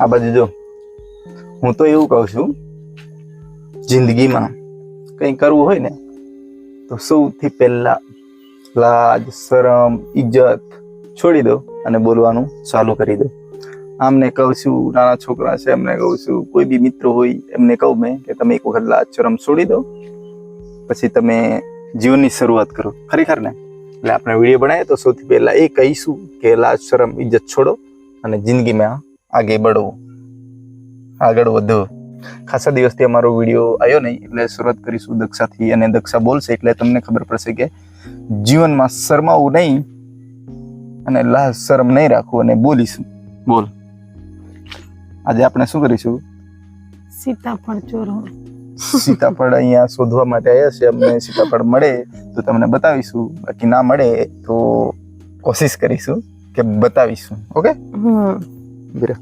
આ બાજુ જો. હું તો એવું કહું છું, જિંદગીમાં કંઈ કરવું હોય ને, તો સૌથી પહેલાં લાજ, શરમ ઇજ્જત છોડી દો અને બોલવાનું ચાલુ કરી દો. આમને કહું છું, નાના છોકરા છે, એમને કહું છું, કોઈ બી મિત્ર હોય, એમને કહું મેં કે તમે એક વખત લાજ, શરમ છોડી દો, પછી તમે જીવનની શરૂઆત કરો. ખરેખર ને? એટલે આપણે વીડિયો બનાવીએ તો સૌથી પહેલાં એ કહીશું કે લાજ, શરમ ઇજ્જત છોડો અને જિંદગીમાં આગે બળો આગળ વધો. ખાસા દિવસથી અમારો વીડિયો આવ્યો નહીં એટલે શરૂઆત કરીશું દક્ષાથી અને દક્ષા બોલશે એટલે તમને ખબર પડશે કે જીવનમાં શરમાવું નહીં અને લાહ શરમ નહીં રાખવું અને બોલીશું. બોલ. આજે આપણે શું કરીશું? સીતાફળ ચોરો સીતાફળ અહીંયા શોધવા માટે આવ્યા છે. અમને સીતાફળ મળે તો તમને બતાવીશું. બાકી ના મળે તો કોશિશ કરીશું કે બતાવીશું. ઓકે? Mira.